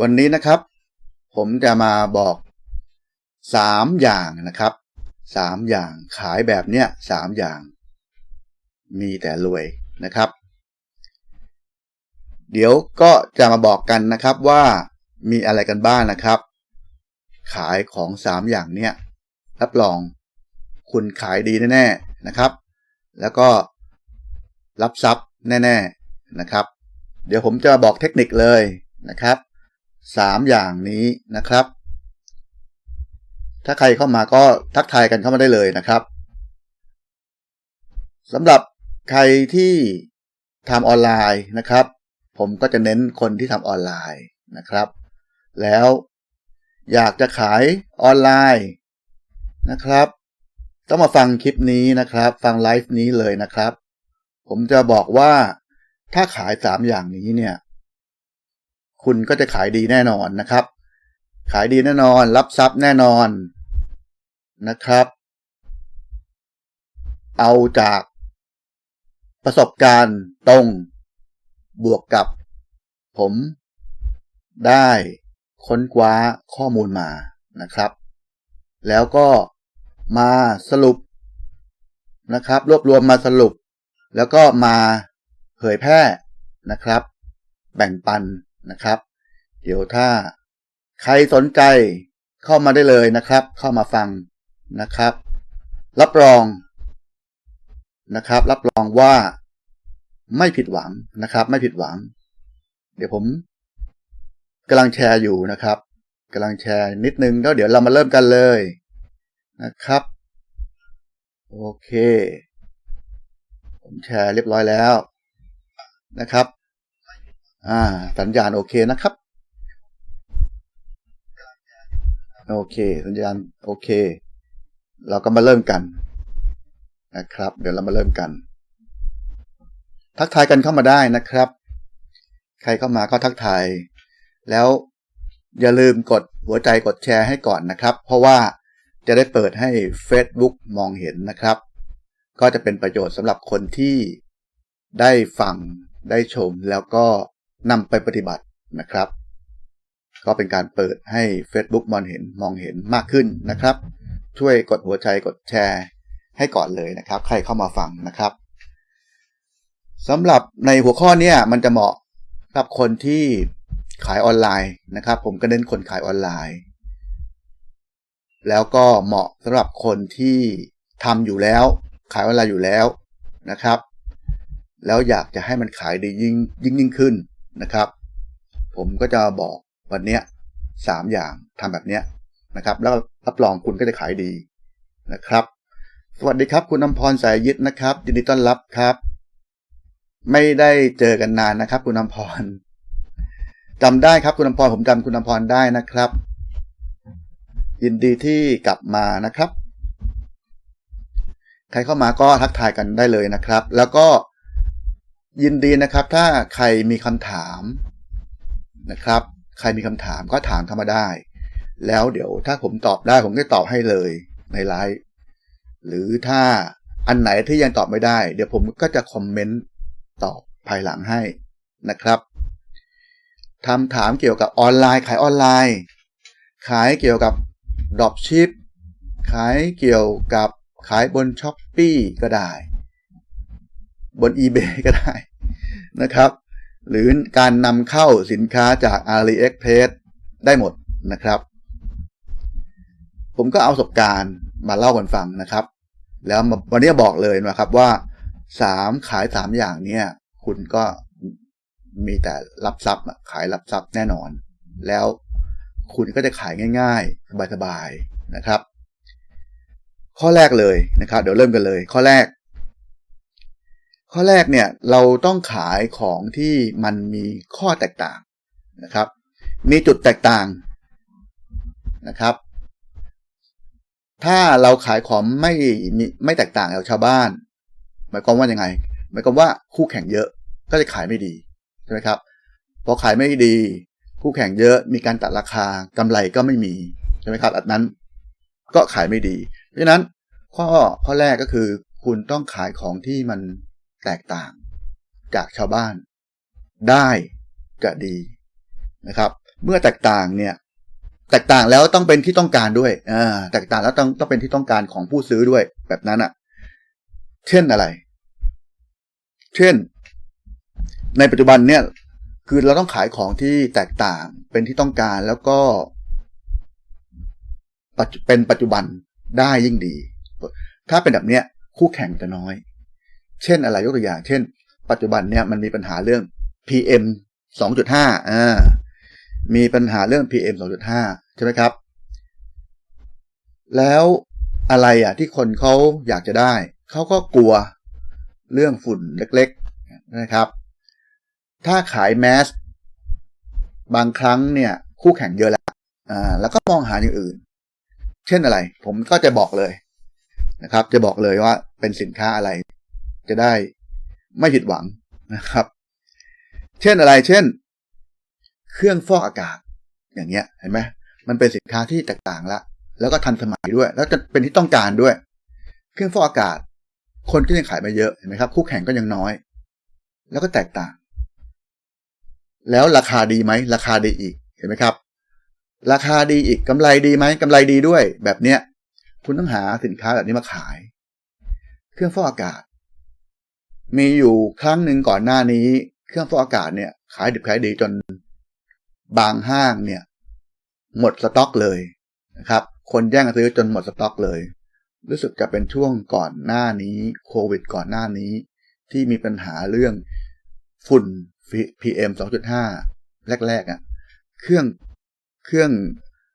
วันนี้นะครับ ผมจะมาบอกสามอย่างนะครับสามอย่างขายแบบเนี้ยสามอย่าง มีแต่รวยนะครับ เดี๋ยวก็จะมาบอกกันนะครับว่ามีอะไรกันบ้างนะครับ ขายของสามอย่างเนี้ยรับรองคุณขายดีแน่ๆนะครับ แล้วก็รับทรัพย์แน่ ๆนะครับ เดี๋ยวผมจะบอกเทคนิคเลยนะครับ สามอย่างนี้นะครับ ถ้าใครเข้ามาก็ทักทายกันเข้ามาได้เลยนะครับสำหรับใครที่ทำออนไลน์นะครับ ผมก็จะเน้นคนที่ทำออนไลน์นะครับ แล้วอยากจะขายออนไลน์นะครับ ต้องมาฟังคลิปนี้นะครับ ฟังไลฟ์นี้เลยนะครับ ผมจะบอกว่าถ้าขายสามอย่างนี้เนี่ย คุณก็จะขายดีแน่นอนนะครับ ขายดีแน่นอน รับทรัพย์แน่นอนนะครับ เอาจากประสบการณ์ตรงบวกกับ ผม ได้ค้นคว้าข้อมูลมานะครับ แล้วก็มาสรุปนะครับ รวบรวมมาสรุป แล้วก็มาเผยแพร่นะครับ แบ่งปัน นะครับ เดี๋ยวถ้าใครสนใจเข้ามาได้เลยนะครับ เข้ามาฟังนะครับ รับรองนะครับ รับรองว่าไม่ผิดหวังนะครับ ไม่ผิดหวัง เดี๋ยวผมกำลังแชร์อยู่นะครับกำลังแชร์นิดนึงแล้วเดี๋ยวเรามาเริ่มกันเลยนะครับ โอเค ผมแชร์เรียบร้อยแล้วนะครับ อ่า สัญญาณโอเคนะครับ โอเค สัญญาณโอเค เราก็มาเริ่มกันนะครับ เดี๋ยวเรามาเริ่มกัน ทักทายกันเข้ามาได้นะครับ ใครเข้ามาก็ทักทาย แล้วอย่าลืมกดหัวใจกดแชร์ให้ก่อนนะครับ เพราะว่าจะได้เปิดให้ Facebook มองเห็นนะครับ ก็จะเป็นประโยชน์สำหรับคนที่ได้ฟังได้ชมแล้วก็ นำไปปฏิบัตินะครับ ก็เป็นการเปิดให้ Facebook มองเห็นมองเห็นมากขึ้นนะครับ ช่วยกดหัวใจกดแชร์ ให้ก่อนเลยนะครับ ใครเข้ามาฟังนะครับสำหรับในหัวข้อนี้มันจะเหมาะกับคนที่ขายออนไลน์นะครับ ผมก็เน้นคนขายออนไลน์ แล้วก็เหมาะสำหรับคนที่ทำอยู่แล้ว ขายออนไลน์อยู่แล้วนะครับ แล้วอยากจะให้มันขายดียิ่งยิ่งยิ่งขึ้น นะครับ ผมก็จะบอกวันนี้สามอย่างทำแบบเนี้ยนะครับ แล้วรับรองคุณก็จะขายดีนะครับ สวัสดีครับ คุณน้ำพรสายยึดนะครับยินดีต้อนรับครับ ไม่ได้เจอกันนานนะครับ คุณน้ำพรจำได้ครับคุณน้ำพรผมจำคุณน้ำพรได้นะครับ ยินดีที่กลับมานะครับ ใครเข้ามาก็ทักทายกันได้เลยนะครับ แล้วก็ ยินดีนะครับถ้าใครมีคำถามนะครับ ใครมีคำถามก็ถามเข้ามาได้ แล้วเดี๋ยวถ้าผมตอบได้ผมก็ตอบให้เลยในไลฟ์หรือถ้าอันไหนที่ยังตอบไม่ได้ เดี๋ยวผมก็จะคอมเมนต์ตอบภายหลังให้นะครับทำถามเกี่ยวกับออนไลน์ ขายออนไลน์ ขายเกี่ยวกับดรอปชิปขายเกี่ยวกับขายบนช้อปปีก็ได้ บน eBay ก็ได้นะครับ หรือการนำเข้าสินค้าจาก AliExpress ได้หมดนะครับ ผมก็เอาประสบการณ์มาเล่ากันฟังนะครับ แล้ววันนี้บอกเลยนะครับว่าสามขายสามอย่างเนี่ย คุณก็มีแต่รับทรัพย์ขายรับทรัพย์แน่นอน แล้วคุณก็จะขายง่าย ๆ สบายๆนะครับ ข้อแรกเลยนะครับ เดี๋ยวเริ่มกันเลย ข้อแรก ข้อแรกเนี่ยเราต้องขายของที่มันมีข้อแตกต่างนะครับ มีจุดแตกต่างนะครับ ถ้าเราขายของไม่ไม่แตกต่างกับชาวบ้าน หมายความว่ายังไง หมายความว่าคู่แข่งเยอะก็จะขายไม่ดีใช่ไหมครับพอขายไม่ดี คู่แข่งเยอะมีการตัดราคากำไรก็ไม่มีใช่ไหมครับอันนั้นก็ขายไม่ดี เพราะฉะนั้นข้อข้อแรกก็คือคุณต้องขายของที่มัน แตกต่าง จากชาวบ้าน ได้จะดีนะครับ เมื่อแตกต่างเนี่ยแตกต่างแล้วต้องเป็นที่ต้องการด้วยอ่าแตกต่างแล้วต้องต้องเป็นที่ต้องการของผู้ซื้อด้วย แบบนั้นอะ่ะ เช่นอะไร เช่น ในปัจจุบันเนี่ย คือเราต้องขายของที่แตกต่างเป็นที่ต้องการแล้วก็เป็นปัจจุบันได้ยิ่งดี ถ้าเป็นแบบเนี้ย คู่แข่งจะน้อย เช่นอะไรยกตัวอย่าง เช่น ปัจจุบันเนี่ยมันมีปัญหาเรื่อง PM 2.5อ่ามีปัญหาเรื่อง PM 2.5 ใช่ไหมครับ แล้วอะไรอะที่คนเขาอยากจะได้ เขาก็กลัวเรื่องฝุ่นเล็กๆนะครับ ถ้าขายแมสบางครั้งเนี่ย คู่แข่งเยอะแล้วอ่าแล้วก็มองหาอย่างอื่น เช่นอะไร ผมก็จะบอกเลยนะครับ จะบอกเลยว่าเป็นสินค้าอะไร จะได้ไม่ผิดหวังนะครับ เช่นอะไรเช่น เครื่องฟอกอากาศ อย่างเงี้ยเห็นไหมมันเป็นสินค้าที่แตกต่างละ แล้วก็ทันสมัยด้วย แล้วจะเป็นที่ต้องการด้วย เครื่องฟอกอากาศ คนก็ยังขายมาเยอะเห็นไหมครับ คู่แข่งก็ยังน้อย แล้วก็แตกต่าง แล้วราคาดีไหมราคาดีอีกเห็นไหมครับ ราคาดีอีกกำไรดีไหมกำไรดีด้วย แบบเนี้ยคุณต้องหาสินค้าแบบนี้มาขาย เครื่องฟอกอากาศ มีอยู่ครั้งหนึ่งก่อนหน้านี้ เครื่องฟอกอากาศเนี่ย ขายดิบขายดีจนบางห้างเนี่ย หมดสต็อกเลยนะครับ คนแย่งซื้อจนหมดสต็อกเลย รู้สึกจะเป็นช่วงก่อนหน้านี้โควิดก่อนหน้านี้ ที่มีปัญหาเรื่องฝุ่น PM 2.5 แรกๆอะ่ะเครื่องเครื่อง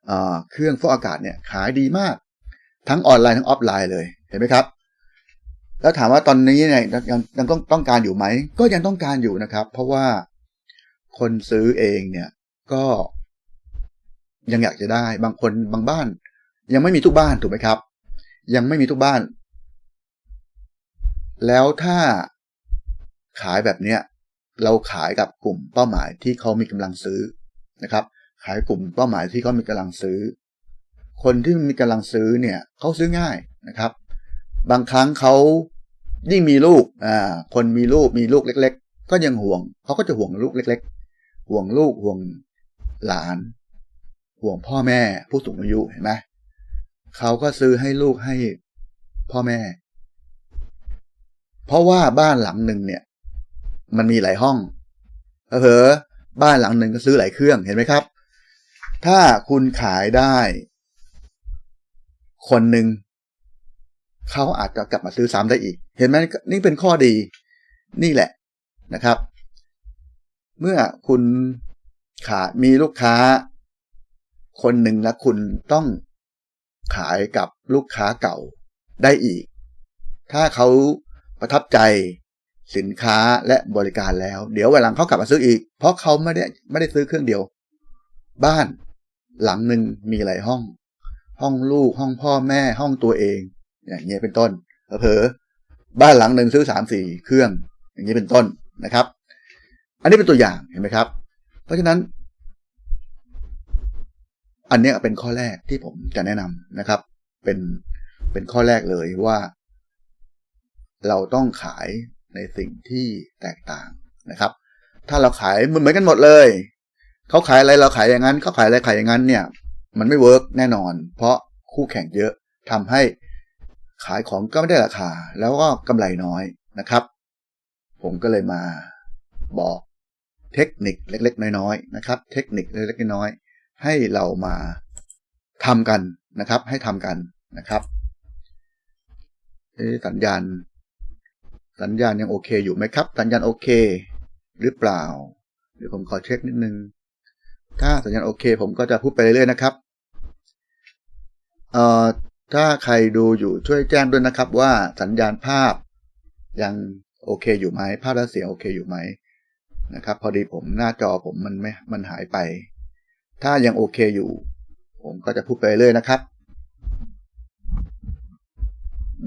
เอ่อเครื่องฟอกอากาศเนี่ยขายดีมาก ทั้งออนไลน์ทั้งออฟไลน์เลยเห็นไหมครับ แล้วถามว่าตอนนี้เนี่ยยังยังต้องต้องการอยู่ไหม ก็ยังต้องการอยู่นะครับ เพราะว่าคนซื้อเองเนี่ย ก็ยังอยากจะได้ บางคนบางบ้าน ยังไม่มีทุกบ้านถูกไหมครับ ยังไม่มีทุกบ้าน แล้วถ้าขายแบบเนี้ยเราขายกับกลุ่มเป้าหมายที่เขามีกำลังซื้อนะครับ ขายกลุ่มเป้าหมายที่เขามีกำลังซื้อ คนที่มีกำลังซื้อเนี่ยเขาซื้อง่ายนะครับ บางครั้งเขา ยิ่งมีลูกอ่าคนมีลูกมีลูกเล็ก ๆ ก็ยังห่วงเขาก็จะห่วงลูกเล็ก ๆ ห่วงลูกห่วงหลาน ห่วงพ่อแม่ผู้สูงอายุเห็นไหมเขาก็ซื้อให้ลูกให้พ่อแม่ เพราะว่าบ้านหลังหนึ่งเนี่ย มันมีหลายห้องเผลอบ้านหลังหนึ่งก็ซื้อหลายเครื่องเห็นไหมครับ ถ้าคุณขายได้ คนหนึ่ง เขาอาจจะกลับมาซื้อซ้ำได้อีก เห็นไหมนี่เป็นข้อดีนี่แหละนะครับ เมื่อคุณขามีลูกค้า คนหนึ่งแล้วคุณต้องขายกับลูกค้าเก่าได้อีก ถ้าเขาประทับใจสินค้าและบริการแล้ว เดี๋ยววันหลังเขากลับมาซื้ออีก เพราะเขาไม่ได้ไม่ได้ซื้อเครื่องเดียว บ้านหลังหนึ่งมีหลายห้อง ห้องลูกห้องพ่อแม่ห้องตัวเอง อย่างเงี้ยเป็นต้นเผลอบ้านหลังหนึ่งซื้อสามสี่เครื่อง อย่างนี้เป็นต้นนะครับ อันนี้เป็นตัวอย่างเห็นไหมครับ เพราะฉะนั้น อันนี้เป็นข้อแรกที่ผมจะแนะนำนะครับ เป็นเป็นข้อแรกเลยว่า เราต้องขายในสิ่งที่แตกต่างนะครับ ถ้าเราขายเหมือนกันหมดเลยเขาขายอะไรเราขายอย่างนั้นเขาขายอะไรขายอย่างนั้นเนี่ย มันไม่เวิร์กแน่นอน เพราะคู่แข่งเยอะทำให้ ขายของก็ไม่ได้ราคา แล้วก็กำไรน้อยนะครับ ผมก็เลยมาบอกเทคนิคเล็ก ๆ น้อยๆนะครับ เทคนิคเล็กๆน้อยๆให้เรามาทำกันนะครับ ให้ทำกันนะครับสัญญาณ สัญญาณยังโอเคอยู่ไหมครับ สัญญาณโอเค หรือเปล่าเดี๋ยวผมขอเช็คนิดนึง ถ้าสัญญาณโอเค ผมก็จะพูดไปเรื่อยๆนะครับเอ่อ ถ้าใครดูอยู่ช่วยแจ้งด้วยนะครับว่าสัญญาณภาพยังโอเคอยู่ไหมภาพและเสียงโอเคอยู่ไหมนะครับ พอดีผมหน้าจอผมมันไม่มันหายไป ถ้ายังโอเคอยู่ ผมก็จะพูดไปเรื่อยนะครับ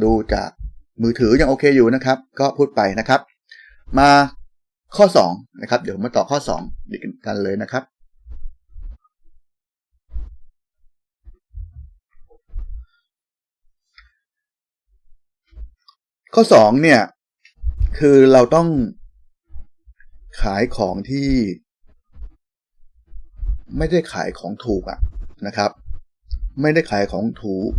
ดูจากมือถือยังโอเคอยู่นะครับ ก็พูดไปนะครับ มาข้อ2นะครับ เดี๋ยวมาต่อข้อ2ดีกันเลยนะครับ ข้อ2เนี่ย คือเราต้องขายของที่ ไม่ได้ขายของถูกอะนะครับ ไม่ได้ขายของถูก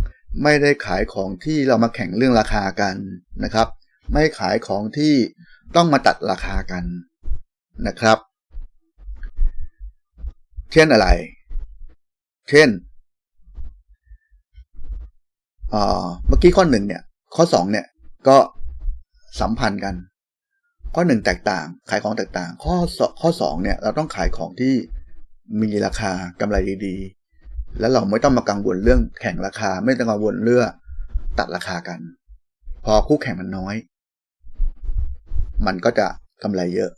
ไม่ได้ขายของที่เรามาแข่งเรื่องราคากันนะครับ ไม่ขายของที่ต้องมาตัดราคากันนะครับ เช่นอะไร เช่นเมื่อกี้ข้อหนึ่งเนี่ย ข้อสองเนี่ย ก็สัมพันธ์กัน ข้อหนึ่งแตกต่าง ขายของแตกต่าง ข้อข้อสองเนี่ยเราต้องขายของที่มีราคากำไรดีๆ แล้วเราไม่ต้องมากังวลเรื่องแข่งราคา ไม่ต้องกังวลเรื่องตัดราคากัน พอคู่แข่งมันน้อย มันก็จะกำไรเยอะ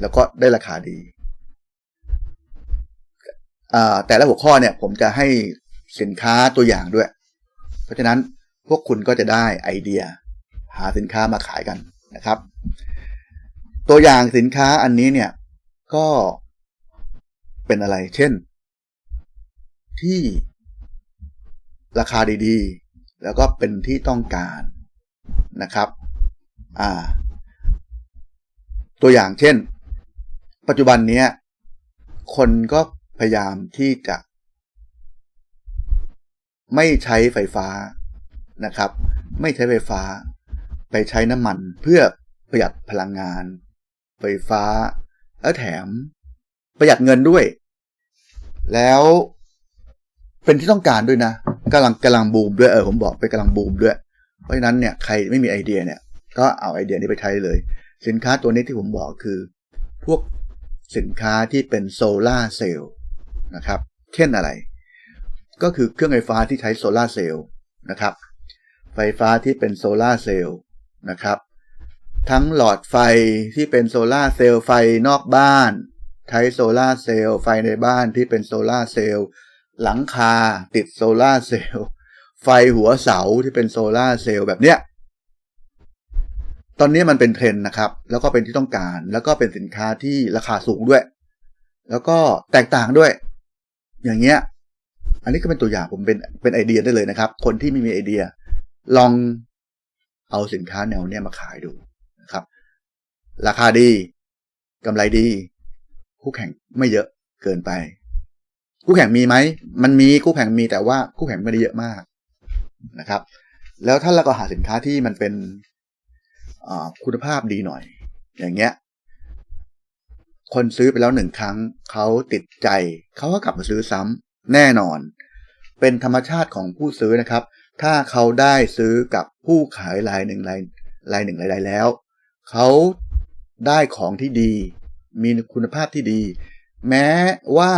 แล้วก็ได้ราคาดีแต่ละหัวข้อเนี่ยผมจะให้สินค้าตัวอย่างด้วย เพราะฉะนั้นพวกคุณก็จะได้ไอเดีย หาสินค้ามาขายกันนะครับ ตัวอย่างสินค้าอันนี้เนี่ยก็เป็นอะไร เช่น ที่ราคาดีๆ แล้วก็เป็นที่ต้องการนะครับ อ่า ตัวอย่างเช่น ปัจจุบันนี้คนก็พยายามที่จะ ไม่ใช้ไฟฟ้านะครับ ไม่ใช้ไฟฟ้า ไปใช้น้ำมันเพื่อประหยัดพลังงาน ไฟฟ้า แล้วแถม ประหยัดเงินด้วย แล้วเป็นที่ต้องการด้วยนะกำลังกำลังบูมด้วยเออผมบอกไปกำลังบูมด้วย เพราะฉะนั้นเนี่ยใครไม่มีไอเดียเนี่ย ก็เอาไอเดียนี้ไปใช้เลย สินค้าตัวนี้ที่ผมบอกคือ พวกสินค้าที่เป็นโซลาเซลล์นะครับ เช่นอะไร ก็คือเครื่องไฟฟ้าที่ใช้โซลาเซลล์นะครับ ไฟฟ้าที่เป็นโซลาเซลล์ นะครับ ทั้งหลอดไฟที่เป็นโซลาเซลล์ไฟนอกบ้าน ใช้โซลาเซลล์ไฟในบ้านที่เป็นโซลาเซลล์หลังคาติดโซลาเซลล์ไฟหัวเสาที่เป็นโซลาเซลล์แบบเนี้ยตอนนี้มันเป็นเทรนด์นะครับ แล้วก็เป็นที่ต้องการ แล้วก็เป็นสินค้าที่ราคาสูงด้วย แล้วก็แตกต่างด้วย อย่างเงี้ย อันนี้ก็เป็นตัวอย่างผมเป็นเป็นไอเดียได้เลยนะครับ คนที่ไม่มีไอเดีย ลอง เอาสินค้าแนวเนี้ยมาขายดูนะครับ ราคาดีกำไรดี คู่แข่งไม่เยอะเกินไป คู่แข่งมีไหมมันมีคู่แข่งมีแต่ว่าคู่แข่งไม่ได้เยอะมากนะครับ แล้วถ้าเราก็หาสินค้าที่มันเป็นคุณภาพดีหน่อย อย่างเงี้ย คนซื้อไปแล้วหนึ่งครั้งเขาติดใจเขาก็กลับมาซื้อซ้ำแน่นอน เป็นธรรมชาติของผู้ซื้อนะครับ ถ้าเขาได้ซื้อกับผู้ขายรายหนึ่งรายรายหนึ่งรายใดแล้ว เขาได้ของที่ดี มีคุณภาพที่ดี แม้ว่า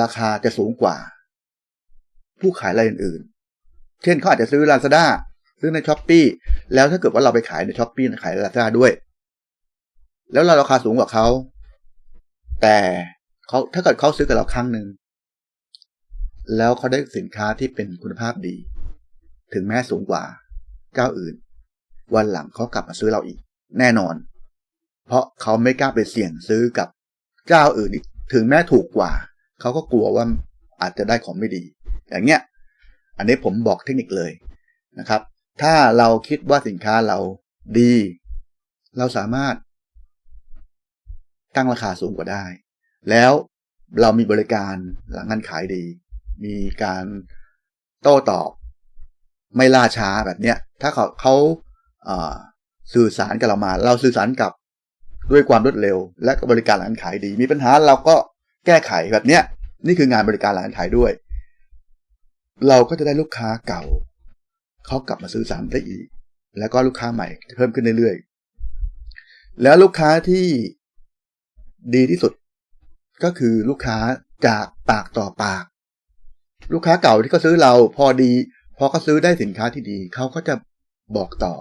ราคาจะสูงกว่า ผู้ขายรายอื่นๆ เช่นเขาอาจจะซื้อ Lazada ซื้อในช้อปปีแล้วถ้าเกิดว่าเราไปขายในช้อปปี้ขายในลาซาด้วย แล้วเราราคาสูงกว่าเขา แต่เขาถ้าเกิดเขาซื้อกับเราครั้งหนึ่ง แล้วเขาได้สินค้าที่เป็นคุณภาพดี ถึงแม้สูงกว่าเจ้าอื่น วันหลังเขากลับมาซื้อเราอีก แน่นอน เพราะเขาไม่กล้าไปเสี่ยงซื้อกับเจ้าอื่นอีกถึงแม้ถูกกว่า เขาก็กลัวว่าอาจจะได้ของไม่ดี อย่างเงี้ย อันนี้ผมบอกเทคนิคเลยนะครับ ถ้าเราคิดว่าสินค้าเราดี เราสามารถ ตั้งราคาสูงกว่าได้ แล้วเรามีบริการหลังงานขายดี มีการโต้ตอบ ไม่ล่าช้าแบบเนี้ย ถ้าเขาเขาสื่อสารกับเรามา เราสื่อสารกับด้วยความรวดเร็ว และบริการหลังขายดี มีปัญหาเราก็แก้ไขแบบเนี้ย นี่คืองานบริการหลังขายด้วย เราก็จะได้ลูกค้าเก่าเขากลับมาซื้อซ้ำได้อีก แล้วก็ลูกค้าใหม่เพิ่มขึ้นเรื่อยๆ แล้วลูกค้าที่ดีที่สุด ก็คือลูกค้าจากปากต่อปาก ลูกค้าเก่าที่เขาซื้อเราพอดี พอเขาซื้อได้สินค้าที่ดี เขาก็จะบอกต่อ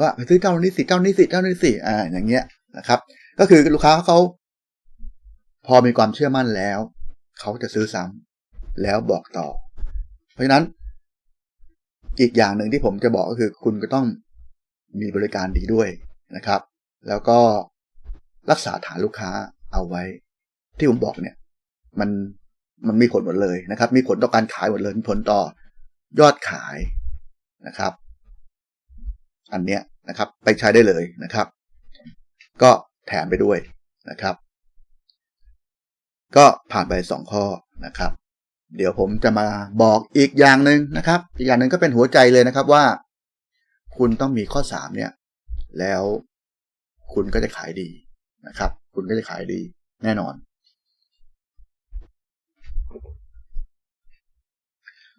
ว่าไปซื้อเจ้านี้สิเจ้านี้สิเจ้านี้สิอ่า อย่างเงี้ยนะครับ ก็คือลูกค้าเขาพอมีความเชื่อมั่นแล้ว เขาจะซื้อซ้ำแล้วบอกต่อ เพราะฉะนั้น อีกอย่างหนึ่งที่ผมจะบอกก็คือ คุณก็ต้องมีบริการดีด้วยนะครับ แล้วก็รักษาฐานลูกค้าเอาไว้ ที่ผมบอกเนี่ย มันมันมีผลหมดเลยนะครับ มีผลต่อการขายหมดเลยมีผลต่อ ยอดขายนะครับ อันเนี้ยนะครับ ไปใช้ได้เลยนะครับ ก็แถมไปด้วยนะครับ ก็ผ่านไปสองข้อนะครับ เดี๋ยวผมจะมาบอกอีกอย่างหนึ่งนะครับ อีกอย่างหนึ่งก็เป็นหัวใจเลยนะครับว่า คุณต้องมีข้อสามเนี่ย แล้วคุณก็จะขายดีนะครับ คุณก็จะขายดีแน่นอน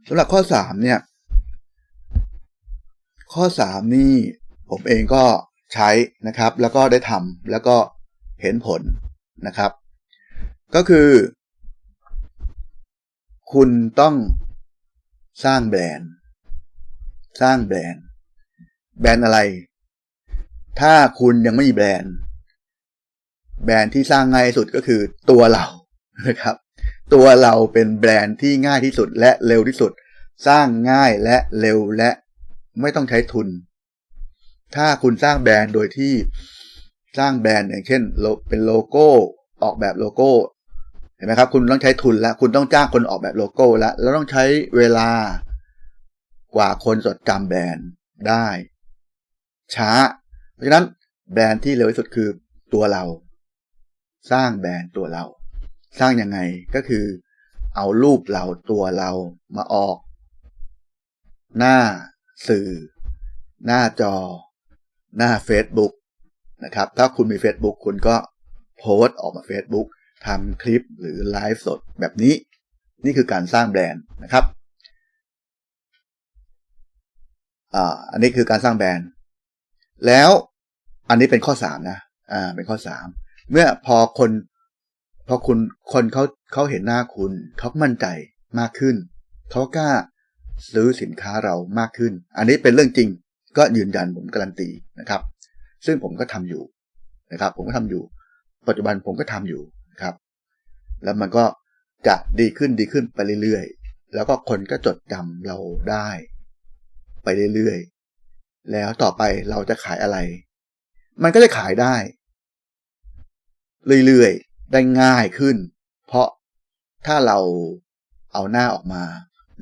สำหรับข้อสามเนี่ย ข้อสามนี่ผมเองก็ใช้นะครับ แล้วก็ได้ทำแล้วก็เห็นผลนะครับ ก็คือ คุณต้องสร้างแบรนด์ สร้างแบรนด์ แบรนด์อะไร ถ้าคุณยังไม่มีแบรนด์ แบรนด์ที่สร้างง่ายสุดก็คือตัวเรานะครับ ตัวเราเป็นแบรนด์ที่ง่ายที่สุดและเร็วที่สุด สร้างง่ายและเร็วและไม่ต้องใช้ทุน ถ้าคุณสร้างแบรนด์โดยที่สร้างแบรนด์อย่างเช่นเป็นโลโก้ออกแบบโลโก้เห็นไหมครับ คุณต้องใช้ทุนแล้วคุณต้องจ้างคนออกแบบโลโก้แล้วแล้วต้องใช้เวลากว่าคนจดจำแบรนด์ได้ ช้า เพราะฉะนั้นแบรนด์ที่เร็วที่สุดคือตัวเรา สร้างแบรนด์ตัวเรา สร้างยังไงก็คือ เอารูปเราตัวเรามาออก หน้าสื่อ หน้าจอ หน้า Facebook นะครับ ถ้าคุณมี Facebook คุณก็โพสต์ออกมา Facebook ทำคลิปหรือไลฟ์สดแบบนี้ นี่คือการสร้างแบรนด์นะครับอ่าอันนี้คือการสร้างแบรนด์ แล้วอันนี้เป็นข้อสามนะ อ่า เป็นข้อสามเมื่อพอคน พอคุณคนเขาเขาเห็นหน้าคุณเขามั่นใจมากขึ้นเขากล้าซื้อสินค้าเรามากขึ้น อันนี้เป็นเรื่องจริง ก็ยืนยันผมการันตีนะครับ ซึ่งผมก็ทำอยู่นะครับ ผมก็ทำอยู่ ปัจจุบันผมก็ทำอยู่นะครับ แล้วมันก็จะดีขึ้นดีขึ้นไปเรื่อยๆ แล้วก็คนก็จดจำเราได้ ไปเรื่อยๆ แล้วต่อไปเราจะขายอะไร มันก็จะขายได้ เรื่อยๆ ได้ง่ายขึ้น เพราะถ้าเราเอาหน้าออกมา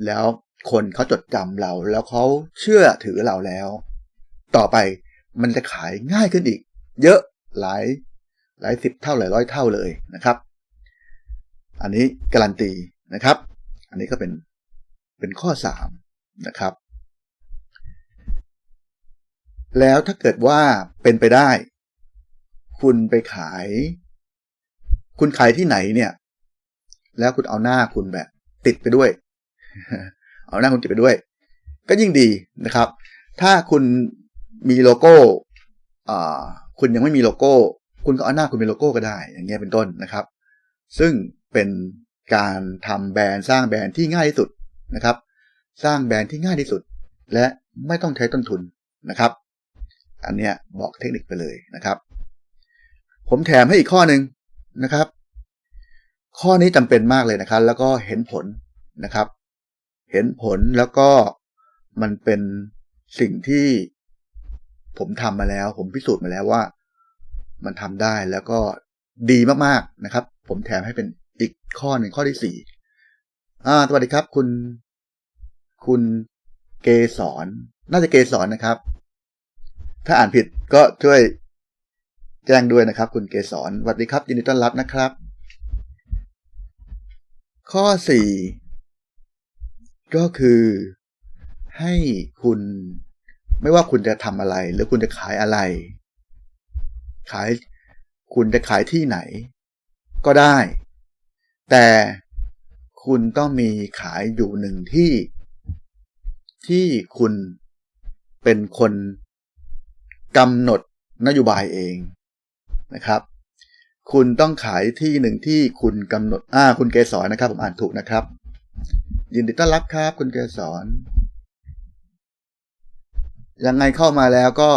แล้วคนเขาจดจำเรา แล้วเขาเชื่อถือเราแล้ว ต่อไปมันจะขายง่ายขึ้นอีก เยอะหลายหลายสิบเท่าหลายร้อยเท่าเลยนะครับ อันนี้การันตีนะครับ อันนี้ก็เป็นเป็นข้อสามนะครับ แล้วถ้าเกิดว่าเป็นไปได้ คุณไปขาย คุณขายที่ไหนเนี่ย แล้วคุณเอาหน้าคุณแบบ ติดไปด้วย เอาหน้าคุณติดไปด้วย ก็ยิ่งดีนะครับ ถ้าคุณมีโลโก้คุณยังไม่มีโลโก้ คุณก็เอาหน้าคุณเป็นโลโก้ก็ได้ อย่างเงี้ยเป็นต้นนะครับ ซึ่งเป็นการทำแบรนด์สร้างแบรนด์ที่ง่ายที่สุดนะครับ สร้างแบรนด์ที่ง่ายที่สุด และไม่ต้องใช้ต้นทุนนะครับ อันเนี้ยบอกเทคนิคไปเลยนะครับ ผมแถมให้อีกข้อหนึ่ง นะครับ ข้อนี้จำเป็นมากเลยนะครับ แล้วก็เห็นผลนะครับ เห็นผลแล้วก็มันเป็นสิ่งที่ผมทำมาแล้ว ผมพิสูจน์มาแล้วว่า มันทำได้แล้วก็ดีมากๆนะครับ ผมแถมให้เป็นอีกข้อหนึ่งข้อที่สี่อ่าสวัสดีครับ คุณ คุณเกสรน่าจะเกสรนะครับ ถ้าอ่านผิดก็ช่วย แจ้งด้วยนะครับ คุณเกสรสวัสดีครับยินดีต้อนรับนะครับ ข้อสี่ก็คือ ให้คุณไม่ว่าคุณจะทำอะไร หรือคุณจะขายอะไร ขายคุณจะขายที่ไหน ก็ได้ แต่คุณต้องมีขายอยู่หนึ่งที่ ที่คุณเป็นคนกำหนดนโยบายเอง นะครับ คุณต้องขายที่หนึ่งที่คุณกำหนดอ่าคุณเกสรนะครับ ผมอ่านถูกนะครับ ยินดีต้อนรับครับ คุณเกสรยังไงเข้ามาแล้วก็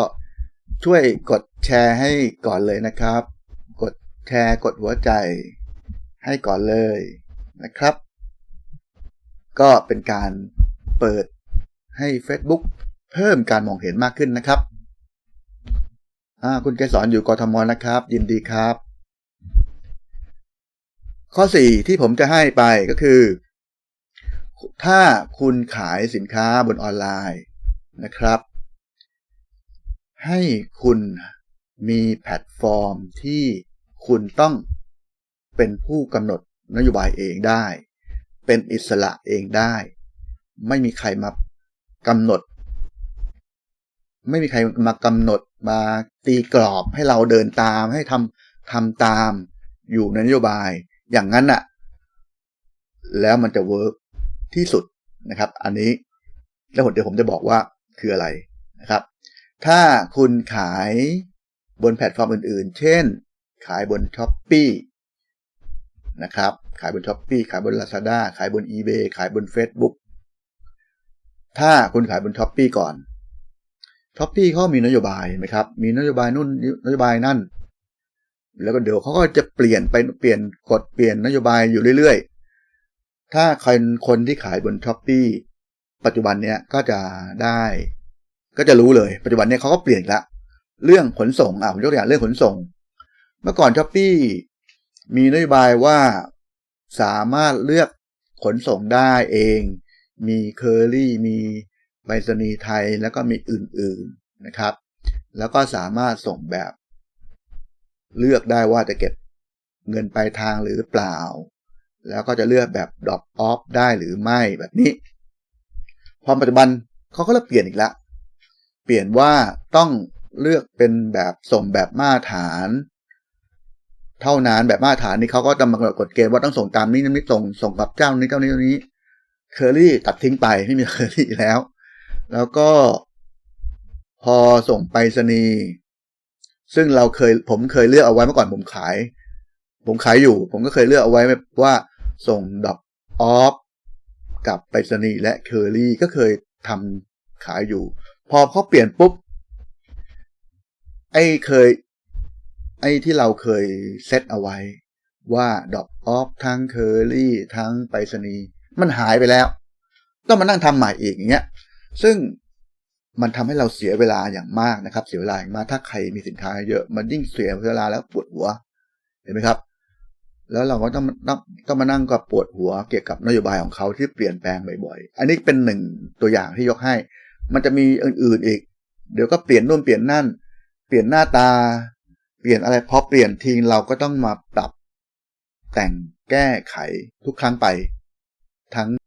ช่วยกดแชร์ให้ก่อนเลยนะครับ กดแชร์กดหัวใจ ให้ก่อนเลยนะครับ ก็เป็นการเปิดให้ Facebook เพิ่มการมองเห็นมากขึ้นนะครับ คุณเกสรอยู่กทมนะครับ ยินดีครับ ข้อ 4 ที่ผมจะให้ไปก็คือ ถ้าคุณขายสินค้าบนออนไลน์นะครับ ให้คุณมีแพลตฟอร์มที่คุณต้องเป็นผู้กำหนดนโยบายเองได้ เป็นอิสระเองได้ ไม่มีใครมากำหนด ไม่มีใครมากำหนด มาตีกรอบให้เราเดินตามให้ทำทำตามอยู่ในนโยบาย อย่างนั้นน่ะแล้วมันจะเวิร์กที่สุดนะครับ อันนี้แล้วเดี๋ยวผมจะบอกว่าคืออะไรนะครับ ถ้าคุณขายบนแพลตฟอร์มอื่นๆ เช่น ขายบน s h อ p e e นะครับ ขายบน s h อ p e e ขายบน Lazada ขายบน eBay ขายบน Facebook ถ้าคุณขายบน s h อ p e e ก่อน s h อ p e e เขามีนโยบายไหมครับ มีนโยบายนู่นนโยบายนั่น แล้วก็เดี๋ยวเขาก็จะเปลี่ยนไปเปลี่ยนกฎเปลี่ยนนโยบายอยู่เรื่อยๆ ถ้าคนคนที่ขายบน s h อ p e e ปัจจุบันเนี้ยก็จะได้ ก็จะรู้เลย ปัจจุบันเนี้ยเขาก็เปลี่ยนละ เรื่องขนส่งอะผมยกตัวอย่างเรื่องขนส่ง เมื่อก่อน s h อ p e e มีนโยบายว่าสามารถเลือกขนส่งได้เอง มีเคอรี่มี ไปรษณีย์ไทยแล้วก็มีอื่นๆนะครับ แล้วก็สามารถส่งแบบ เลือกได้ว่าจะเก็บเงินปลายทางหรือเปล่า แล้วก็จะเลือกแบบ drop off ได้หรือไม่แบบนี้ พอปัจจุบันเขาก็เริ่มเปลี่ยนอีกแล้วเปลี่ยนว่าต้องเลือกเป็นแบบส่งแบบมาตรฐาน เท่านั้นแบบมาตรฐานนี้เขาก็จะมากำหนดกฎเกณฑ์ว่าต้องส่งตามนี้นี้ส่งส่งกับเจ้านี้เจ้านี้เจ้านี้เคอรี่ตัดทิ้งไปไม่มีเคอรี่แล้ว แล้วก็พอส่งไปรษณีย์ซึ่งเราเคยผมเคยเลือกเอาไว้เมื่อก่อนผมขาย ผมขายอยู่ ผมก็เคยเลือกเอาไว้ว่าส่งดอกออฟกับไปรษณีย์และเคอรี่ก็เคยทำขายอยู่ พอเขาเปลี่ยนปุ๊บ ไอ้เคย ไอ้ที่เราเคยเซตเอาไว้ ว่าดอกออฟทั้งเคอรี่ทั้งไปรษณีย์มันหายไปแล้ว ต้องมานั่งทำใหม่อีกอย่างเงี้ย ซึ่งมันทำให้เราเสียเวลาอย่างมากนะครับ เสียเวลาอย่างมากถ้าใครมีสินค้าเยอะ มันยิ่งเสียเวลาแล้วปวดหัว เห็นไหมครับ แล้วเราก็ต้องต้องต้องมานั่งกับปวดหัว เกี่ยวกับนโยบายของเขาที่เปลี่ยนแปลงบ่อยๆ อันนี้เป็นหนึ่งตัวอย่างที่ยกให้ มันจะมีอื่นๆอีก เดี๋ยวก็เปลี่ยนนู่นเปลี่ยนนั่น เปลี่ยนหน้าตา เปลี่ยนอะไรพอเปลี่ยนทีเราก็ต้องมาปรับ แต่งแก้ไขทุกครั้งไป ทั้ง